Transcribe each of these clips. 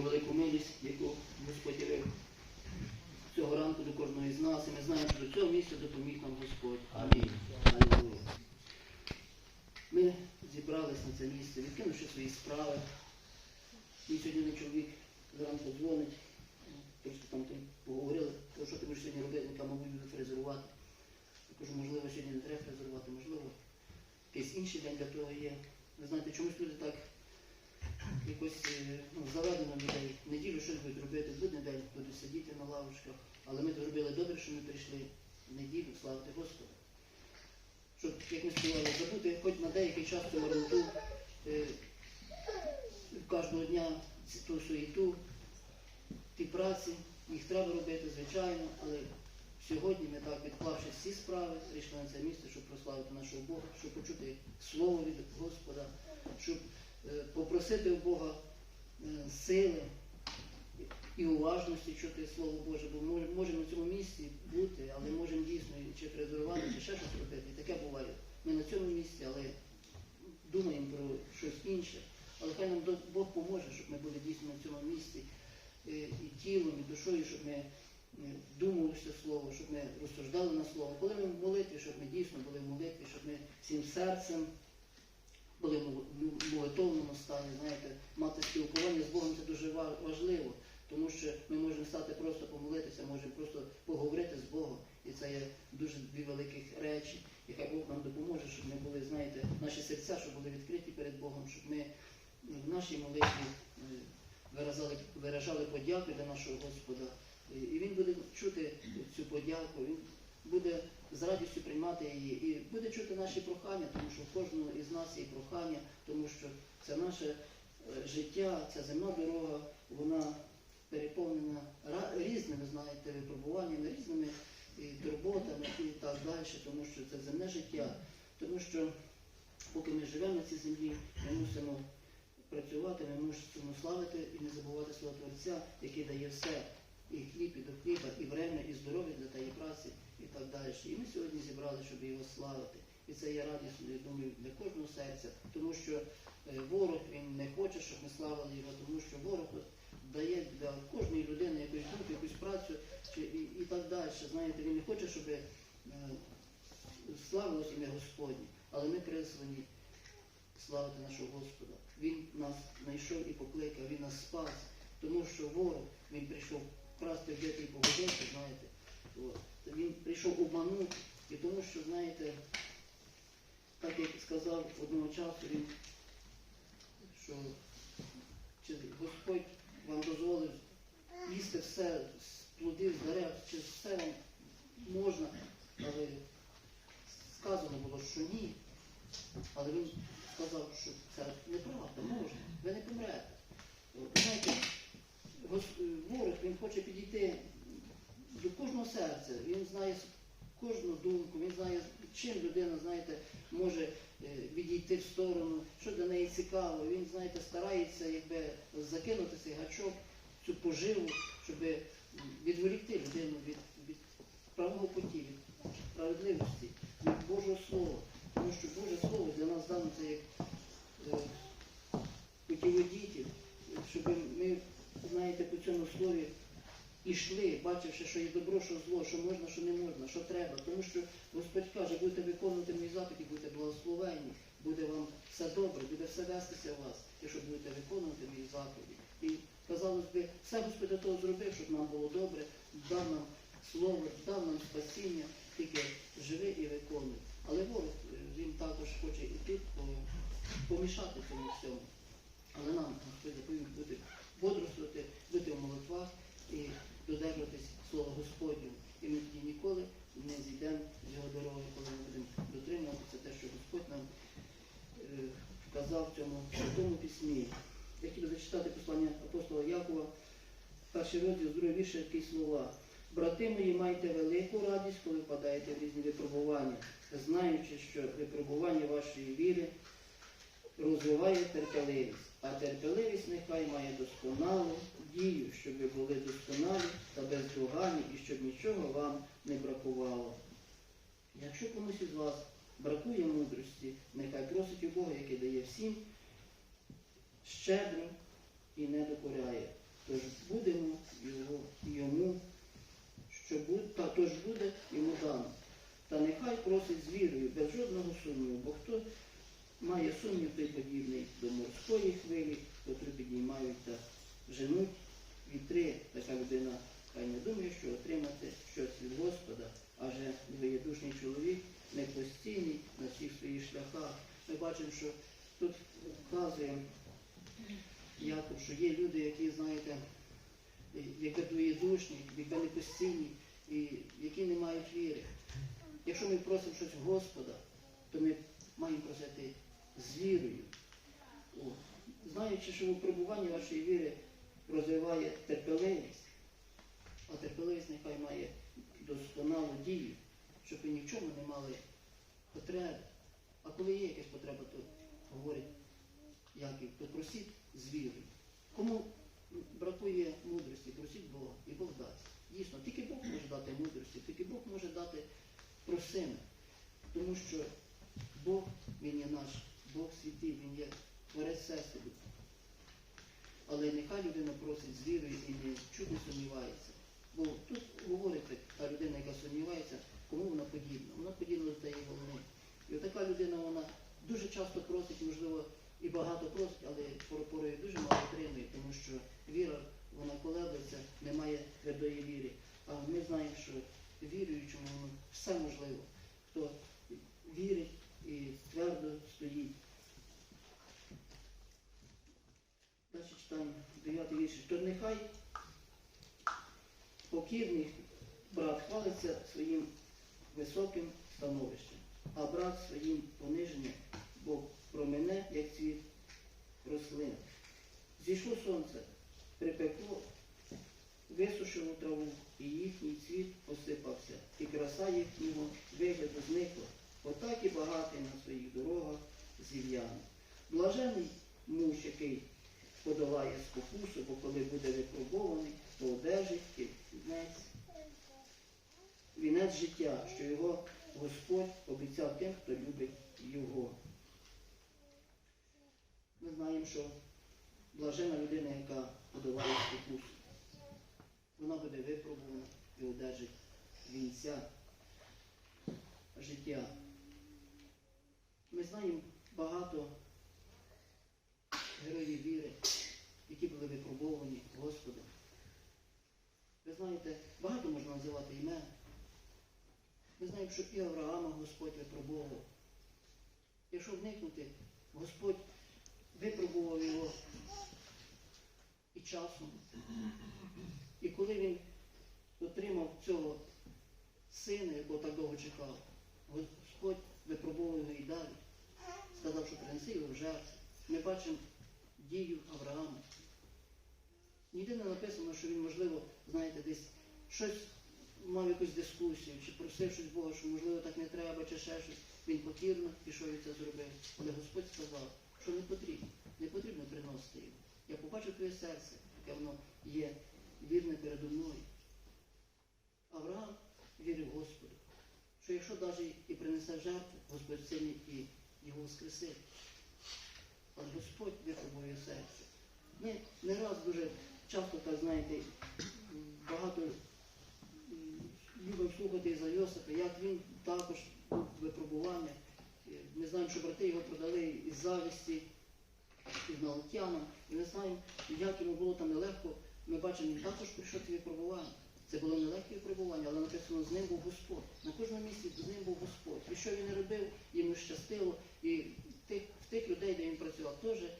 велику милість, яку Господь явив цього ранку до кожного із нас. І ми знаємо, що до цього місця допоміг нам Господь. Амінь. Алілуя. Ми зібрались на це місце, відкинувши свої справи. І сьогодні один чоловік зранку дзвонить, трошки там там поговорили, то що ти будеш сьогодні робити, яка, мабуть, буде фрезерувати. Я кажу, можливо, сьогодні не треба фрезерувати, можливо, якийсь інший день для того є. Ви знаєте, чомусь люди так якось е, ну, заведено людей. Неділю щось будуть робити, будний день будуть сидіти на лавочках. Але ми зробили добре, що ми прийшли в неділю, славити Господа. Щоб, як ми співали, забути хоч на деякий час цю марноту, е, кожного дня ту суєту, ті праці, їх треба робити, звичайно, але сьогодні ми так, відклавши всі справи, прийшли на це місце, щоб прославити нашого Бога, щоб почути Слово від Господа, щоб попросити у Бога е, сили і уважності чути Слово Боже, бо можемо на цьому місці бути, але можемо дійсно чи фрезерувати, чи ще щось робити. І таке буває. Ми на цьому місці, але думаємо про щось інше. Але хай нам Бог поможе, щоб ми були дійсно на цьому місці е, і тілом, і душою, щоб ми е, думали це слово, щоб ми розсуждали на слово. Коли ми в молитві, щоб ми дійсно були в молитві, щоб ми всім серцем були в молитовному стані, знаєте, мати спілкування з Богом це дуже ва- важливо, тому що ми можемо стати просто помолитися, можемо просто поговорити з Богом. І це є дуже дві великих речі. І хай Бог нам допоможе, щоб ми були, знаєте, наші серця, щоб були відкриті перед Богом, щоб ми в нашій молитві е, виражали, виражали подяку для нашого Господа. І Він буде чути цю подяку, він буде з радістю приймати її і буде чути наші прохання, тому що в кожного із нас є прохання, тому що це наше е, життя, ця земна дорога, вона переповнена різними, знаєте, випробуваннями, різними і турботами і так далі, тому що це земне життя. Тому що поки ми живемо на цій землі, ми мусимо працювати, ми мусимо славити і не забувати свого Творця, який дає все, і хліб, і до хліба, і время, і здоров'я для тієї праці, і так далі. І ми сьогодні зібрали, щоб його славити. І це є радісно, я думаю, для кожного серця, тому що е, ворог він не хоче, щоб ми славили його, тому що ворог дає для кожної людини якусь думку, якусь працю чи, і, і так далі. Знаєте, він не хоче, щоб е, славилося ім'я Господнє, але ми призвані славити нашого Господа. Він нас знайшов і покликав, він нас спас, тому що ворог він прийшов красти вбити і погодити, знаєте. От. Він прийшов обманути, і тому що, знаєте, так як сказав одного часу він, що чи Господь вам дозволив їсти все з плодів, з дерев, чи все вам можна, але сказано було, що ні. Але він сказав, що це неправда, можна, ви не помрете. Знаєте, ворог він хоче підійти до кожного серця, він знає кожну думку, він знає, чим людина, знаєте, може е, відійти в сторону, що для неї цікаво. Він, знаєте, старається якби закинути цей гачок, цю поживу, щоб відволікти людину від, від правого путі, від справедливості, від Божого Слова. Тому що Боже Слово для нас дано це як е, щоб ми, знаєте, по цьому слові ішли, бачивши, що є добро, що зло, що можна, що не можна, що треба. Тому що Господь каже, будете виконувати мої заповіді, будете благословенні, буде вам все добре, буде все вестися у вас, якщо будете виконувати мої заповіді. І казалось би, все Господь для того зробив, щоб нам було добре, дав нам слово, дав нам спасіння, тільки живи і виконуй. Але ворог е, він також хоче йти по- помішати цьому всьому. Але нам Господь заповів бути бодрствувати, бути в молитвах і додержуватись Слова Господнього. І ми тоді ніколи не зійдемо з його дороги, коли ми будемо дотримуватися те, що Господь нам е, вказав в цьому святому письмі. Я хотів би зачитати послання апостола Якова, перший розділ, з другого вірша, такі слова. Брати мої, майте велику радість, коли впадаєте в різні випробування, знаючи, що випробування вашої віри розвиває терпеливість, а терпеливість нехай має досконалу дію, щоб ви були досконалі та бездоганні, і щоб нічого вам не бракувало. Якщо комусь із вас бракує мудрості, нехай просить у Бога, який дає всім, щедро і не докоряє, Тож будемо його, йому, що буде, та тож буде йому дано. Та нехай просить з вірою, без жодного сумніву, бо хто має сумнів, той подібний до морської хвилі, котру підіймають та женуть вітри. Така людина хай не думає, що отримати щось від Господа, адже двоєдушний чоловік не постійний на всіх своїх шляхах. Ми бачимо, що тут вказує Яков, що є люди, які, знаєте, які двоєдушні, які не постійні, і які не мають віри. Якщо ми просимо щось Господа, то ми маємо просити з вірою. Знаючи, що випробування вашої віри розвиває терпеливість, а терпеливість нехай має досконалу дію, щоб ви ні в чому не мали потреби. А коли є якась потреба, то говорить Яків, то просіть з вірою. Кому бракує мудрості, просіть Бога, і Бог дасть. Дійсно, тільки Бог може дати мудрості, тільки Бог може дати просими. Тому що Бог, Він є наш, Бог святий, Він є творець всесвіту. Але нехай людина просить з вірою і не не сумнівається. Бо тут говориться, та людина, яка сумнівається, кому вона подібна. Вона подібна до тієї волни. І така людина, вона дуже часто просить, можливо, і багато просить, але порою дуже мало отримує, тому що віра, вона колеблеться, немає твердої віри. А ми знаємо, що віруючому все можливо. Хто вірить і твердо стоїть. Читаємо 9 вірш. То нехай покірний брат хвалиться своїм високим становищем, а брат своїм пониженням, бо промене, як цвіт рослин. Зійшло сонце, припекло, висушило траву, і їхній цвіт посипався, і краса їхнього вигляду зникла. Отак і багатий на своїх дорогах зів'яне. Блажений муж, який подолає спокусу, бо коли буде випробований, то одержить вінець, вінець життя, що його Господь обіцяв тим, хто любить його. Ми знаємо, що блажена людина, яка подолає спокусу, вона буде випробувана і одержить вінця життя. Ми знаємо багато героїв віри, які були випробовані Господом. Ви знаєте, багато можна називати імен. Ми знаємо, що і Авраама Господь випробовував. Якщо вникнути, Господь випробував його і часом. І коли він отримав цього сина, якого так довго чекав, Господь випробував його і далі. Сказав, що принеси його в жертву. Ми бачимо дію Авраама. Ніде не написано, що він, можливо, знаєте, десь щось мав якусь дискусію, чи просив щось Бога, що можливо так не треба, чи ще щось. Він покірно пішов і це зробив. Але Господь сказав, що не потрібно, не потрібно приносити його. Я побачив твоє серце, яке воно є вірне передо мною. Авраам вірив Господу, що якщо навіть і принесе жертву, Господь сильний і його воскресить. Але Господь випробує серце. Ми не раз дуже часто, так знаєте, багато любимо слухати за Йосипа, як він також був випробування. Е, Ми знаємо, що брати його продали із завісті, із налетянам. І ми знаємо, як йому було там нелегко. Ми бачимо, він також прийшов ці випробування. Це було нелегке випробування, але написано, з ним був Господь. На кожному місці з ним був Господь. І що він робив, йому щастило. І тих, тих людей, де він працював, теж е,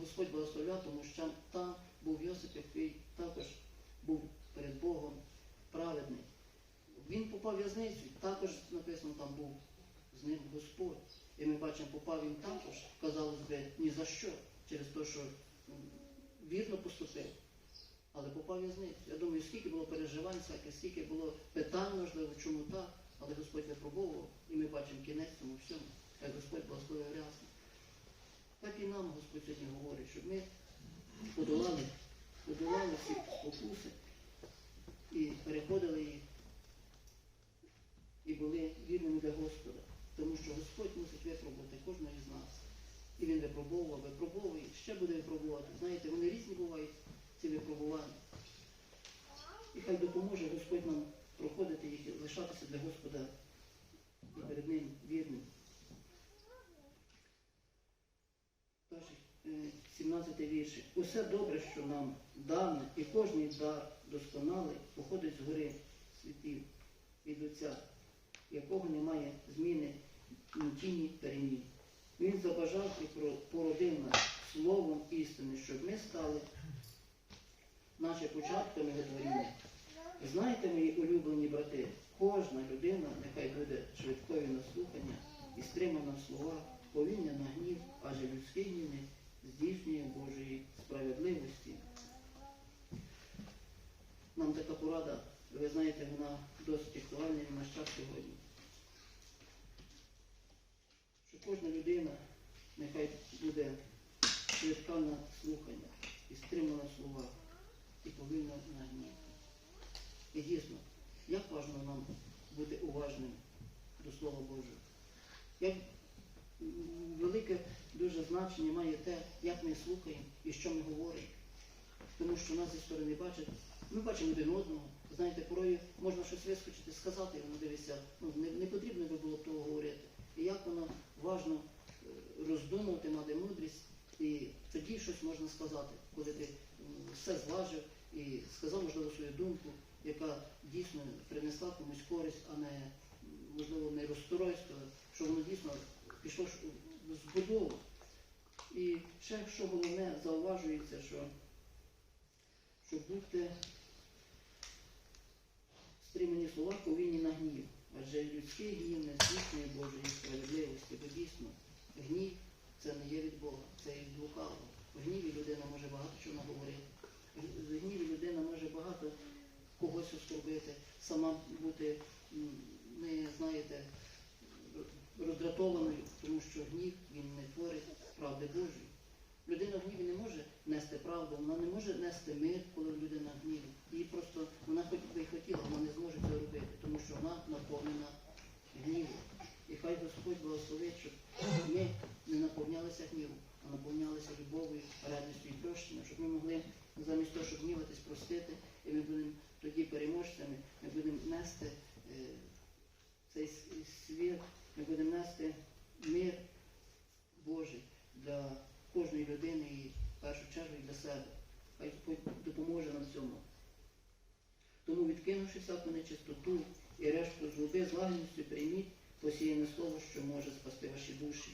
Господь благословляв, тому що там був Йосип, який також був перед Богом праведний. Він попав в в'язницю, також написано, там був з ним Господь. І ми бачимо, попав він також, казалось би, ні за що, через те, що вірно поступив. Але попав в'язницю. Я думаю, скільки було переживань, всяке, скільки було питань, можливо, чому так, але Господь випробовував, і ми бачимо кінець цьому всьому, як Господь благословив рясно. Так і нам Господь сьогодні говорить, щоб ми подолали, подолали всі спокуси і переходили їх, і були вірними для Господа. Тому що Господь мусить випробувати кожного із нас. І він випробовував, випробовує, ще буде випробувати. Знаєте, вони різні бувають ці випробування. І хай допоможе Господь нам проходити їх лишатися для Господа і перед Ним вірним. Перший, е, 17 вірші. Усе добре, що нам дане, і кожний дар досконалий походить з гори світів від Отця, якого немає зміни ні тіні перемін. Він забажав і породив нас словом істини, щоб ми стали наші початками творіння. Знаєте, мої улюблені брати, кожна людина нехай буде швидкою на слухання і стримана в словах, повільна на гнів, адже людський гнів здійснює Божої справедливості. Нам така порада, ви знаєте, вона досить актуальна і в наш час сьогодні. Що кожна людина нехай буде швидка на слухання і стримана в словах, і повільна на. І дійсно, як важливо нам бути уважним до Слова Божого. Як велике дуже значення має те, як ми слухаємо і що ми говоримо. Тому що нас зі сторони бачать, ми бачимо один одного. Знаєте, порою можна щось вискочити, сказати, воно дивиться, ну, не, не потрібно би було того говорити. І як воно важно е, роздумувати, мати мудрість, і тоді щось можна сказати, коли ти все зважив і сказав, можливо, свою думку, яка дійсно принесла комусь користь, а не, можливо, не розстройство, що воно дійсно пішло збудову. І ще що головне, зауважується, що щоб бути стримані слова повинні на гнів. Адже людський гнів не здійснює Божої справедливості, бо дійсно гнів це не є від Бога, це є від лукавого. В гніві людина може багато чого наговорити. В гніві людина може багато когось оскорбити, сама бути, не знаєте, роздратованою, тому що гнів він не творить правди Божої. Людина в гніві не може нести правду, вона не може нести мир, коли людина в гніві. Її просто вона хоч би і хотіла, вона не зможе це робити, тому що вона наповнена гнівом. І хай Господь благословить, щоб ми не наповнялися гнівом, а наповнялися любов'ю, радістю і прощенням, щоб ми могли замість того, щоб гніватись, простити, і ми будемо тоді переможцями, ми будемо нести е, цей світ, ми будемо нести мир Божий для кожної людини і в першу чергу і для себе. Хай Господь допоможе нам в цьому. Тому, відкинувши всяку нечистоту і решту злоби, з лагідністю прийміть посіяне слово, що може спасти ваші душі.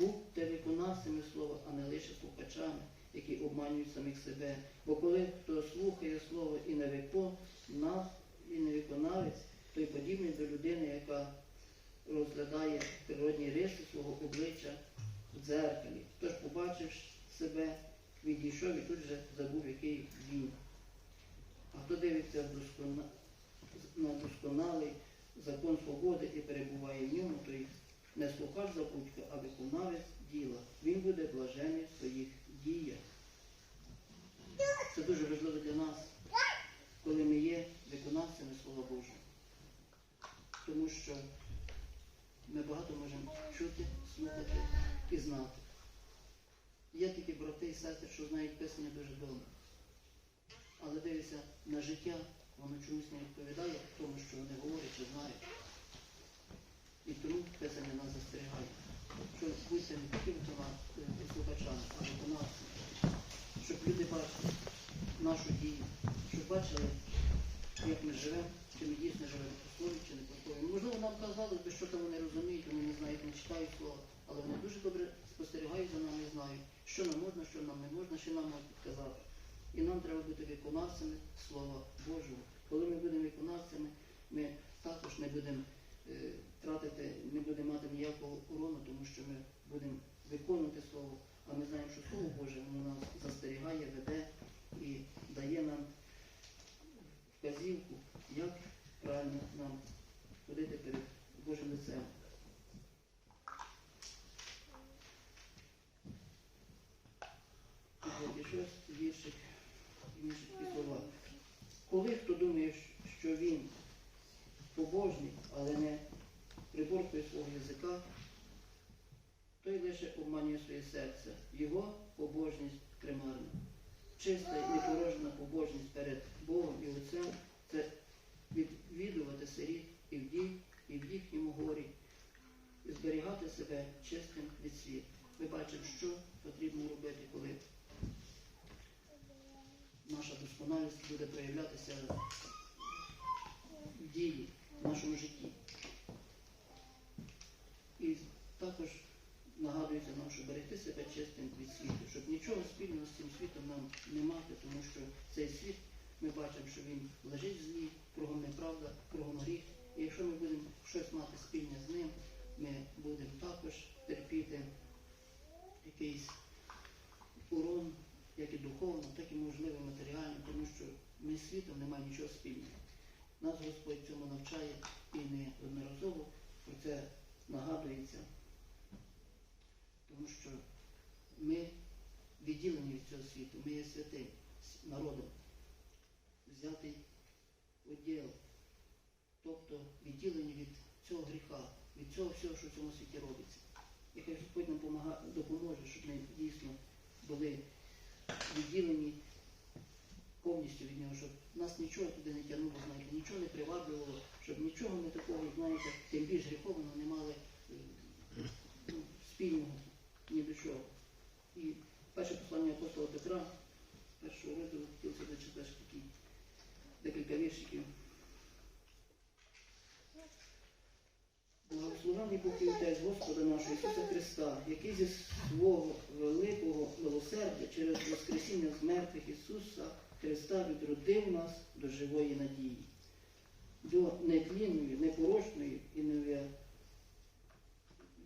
Будьте виконавцями слова, а не лише слухачами, які обманюють самих себе. Бо коли хто слухає слово і не виконав, і не виконавець, той подібний до людини, яка розглядає природні риси свого обличчя дзеркалі. Тож, побачивши себе, відійшов і тут же забув, який він. А хто дивиться на досконалий закон свободи і перебуває в ньому, той не слухач забудька, а виконавець діла. Він буде блажений в своїх діях. Це дуже важливо для нас, коли ми є виконавцями Слова Божого. Тому що ми багато можемо чути, слухати і знати. Є такі брати і сестри, що знають Писання дуже добре. Але дивися, на життя воно чомусь не відповідає тому, що вони говорять чи знають. І тому Писання нас застерігає, що будьте не викона- е, слухачами, а виконавцями. Щоб люди бачили нашу дію, щоб бачили, як ми живемо, чи ми дійсно живемо по слові, чи не по слові. Можливо, нам казали, би, що там вони розуміють, вони не знають, не читають слова, але вони дуже добре спостерігають за нами і знають, що нам можна, що нам не можна, що нам можуть підказати. І нам треба бути виконавцями Слова Божого. Коли ми будемо виконавцями, ми також не будемо е, тратити, не будемо мати ніякого урону, тому що ми будемо виконувати Слово. А ми знаємо, що Слово Боже воно нас застерігає, веде і дає нам вказівку, як правильно нам ходити перед Божим лицем. Тут щось віршик і віршик і слова. Коли хто думає, що він побожний, але не приборкує свого язика, своє серце. Його побожність примарна. чиста і непорожна побожність перед Богом і Отцем це відвідувати сиріт і вдів, і в їхньому горі, і зберігати себе чистим від світу. Ми бачимо, що потрібно робити, коли наша досконалість буде проявлятися в дії, в нашому житті. І також нагадується нам, що берегти себе чистим від світу, щоб нічого спільного з цим світом нам не мати, тому що цей світ, ми бачимо, що він лежить в злі, кругом неправда, кругом гріх. І якщо ми будемо щось мати спільне з ним, ми будемо також терпіти якийсь урон, як і духовно, так і можливо матеріально, тому що ми з світом немає нічого спільного. Нас Господь цьому навчає і не одноразово про це нагадується, тому що ми відділені від цього світу, ми є святим народом, взятий уділ, тобто відділені від цього гріха, від цього всього, що в цьому світі робиться. І хай Господь нам допоможе, щоб ми дійсно були відділені повністю від нього, щоб нас нічого туди не тягнуло, знаєте, нічого не приваблювало, щоб нічого не такого, знаєте, тим більш гріховного не мали е, ну, спільного ні до чого. І перше послання апостола Петра, першого розділу, хотілося зачитати такі декілька віршиків. Благословений Бог і Отець Господа нашого Ісуса Христа, який зі свого великого милосердя через Воскресіння з мертвих Ісуса Христа відродив нас до живої надії, до нетлінної, непорочної і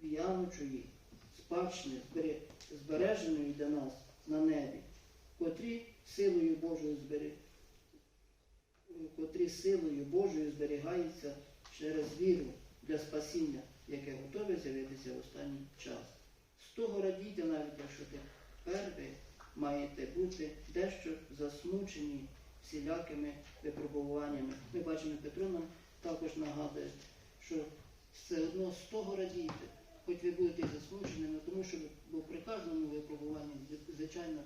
нев'янучої збере- збереженої для нас на небі, котрі силою Божою збере, котрі силою Божою зберігаються через віру для спасіння, яке готове з'явитися в останній час. З того радійте навіть, якщо тепер ви маєте бути дещо засмучені всілякими випробуваннями. Ми бачимо, Петро нам також нагадує, що все одно з того радійте, хоч ви будете засмученими, тому що бо при кожному випробуванні, звичайно,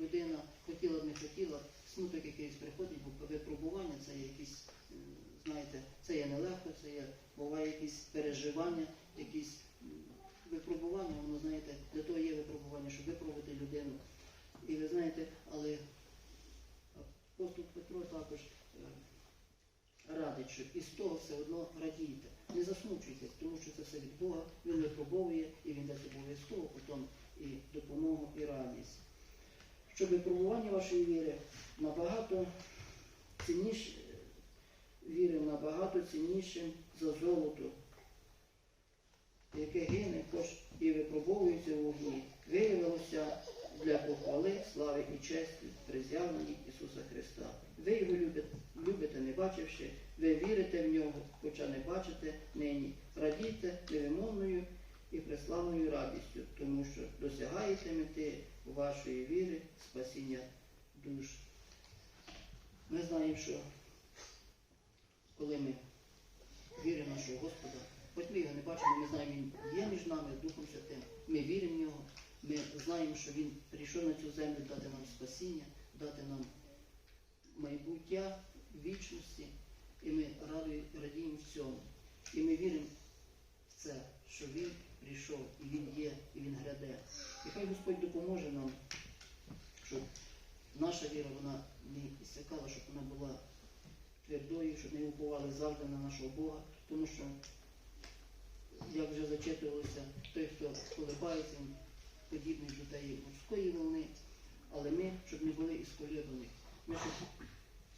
людина хотіла б не хотіла, смуток якийсь приходить, бо випробування це є якісь, знаєте, це є нелегко, це є, буває якісь переживання, якісь випробування, воно знаєте, для того є випробування, щоб випробувати людину. І ви знаєте, але апостол радить, і з того все одно радійте. Не засмучуйтесь, тому що це все від Бога, Він випробовує і Він дасть обов'язково потім і допомогу, і радість. Щоб випробування вашої віри набагато цінніше, віри набагато ціннішим за золото, яке гине, і випробовується у вогні, виявилося для похвали, слави і честі при з'явленні Ісуса Христа. Ви його любите, любите, не бачивши, ви вірите в нього, хоча не бачите нині. Радійте невимовною і преславною радістю, тому що досягаєте мети вашої віри, спасіння душ. Ми знаємо, що коли ми віримо нашого Господа, хоч ми його не бачимо, ми знаємо, Він є між нами Духом Святим, ми віримо в нього, ми знаємо, що Він прийшов на цю землю дати нам спасіння, дати нам майбуття вічності, і ми радіємо в цьому. І ми віримо в це, що Він прийшов, і Він є, і Він гряде. І хай Господь допоможе нам, щоб наша віра вона не іссякала, щоб вона була твердою, щоб не уповали завжди на нашого Бога, тому що, як вже зачитувалося, той, хто колебається, подібний до тієї морської волни, але ми, щоб не були ісколєбані, ми щоб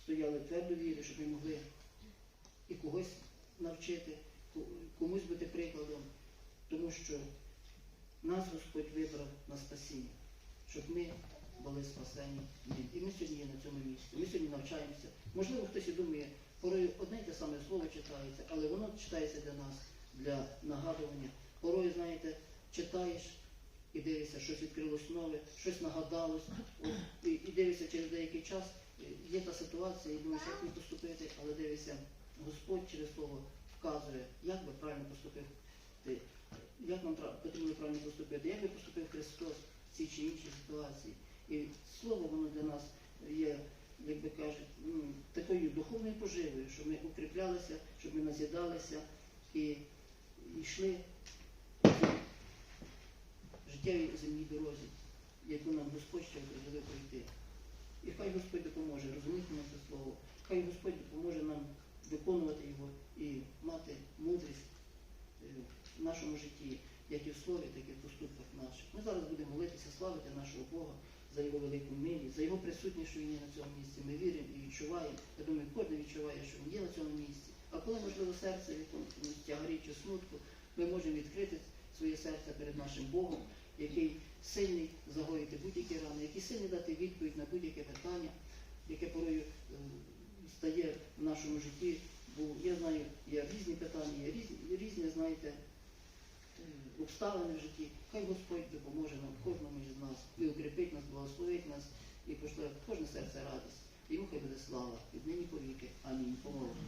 стояли твердо віри, щоб ми могли і когось навчити, комусь бути прикладом, тому що нас Господь вибрав на спасіння, щоб ми були спасені. І ми сьогодні є на цьому місці. Ми сьогодні навчаємося. Можливо, хтось і думає, порою одне й те саме слово читається, але воно читається для нас, для нагадування. Порою, знаєте, читаєш і дивишся, щось відкрилось нове, щось нагадалось, от, і, і дивишся через деякий час, є та ситуація, і думаєш, як мені поступити, але дивишся, Господь через слово вказує, як би правильно поступив ти, як нам потрібно правильно поступити, як би поступив Христос в цій чи іншій ситуації. І слово воно для нас є, як би кажуть, ну, такою духовною поживою, щоб ми укріплялися, щоб ми назідалися і, йшли життєвій земній дорозі, яку нам Господь ще определив пройти. І хай Господь допоможе розуміти нам це слово, хай Господь допоможе нам виконувати його і мати мудрість е, в нашому житті, як і в слові, так і в поступках наших. Ми зараз будемо молитися, славити нашого Бога за його велику милість, за його присутність, що він є на цьому місці. Ми віримо і відчуваємо. Я думаю, кожен відчуває, що він є на цьому місці. А коли, можливо, серце в якомусь чи смутку, ми можемо відкрити своє серце перед нашим Богом, який сильний загоїти будь-які рани, який сильний дати відповідь на будь-яке питання, яке порою е, стає в нашому житті. Бо я знаю, є різні питання, є різні, різні знаєте, е, обставини в житті. Хай Господь допоможе нам, кожному із нас, і укріпить нас, благословить нас і пошле кожне серце радість. Йому хай буде слава від нині повіки. Амінь. Помолимо.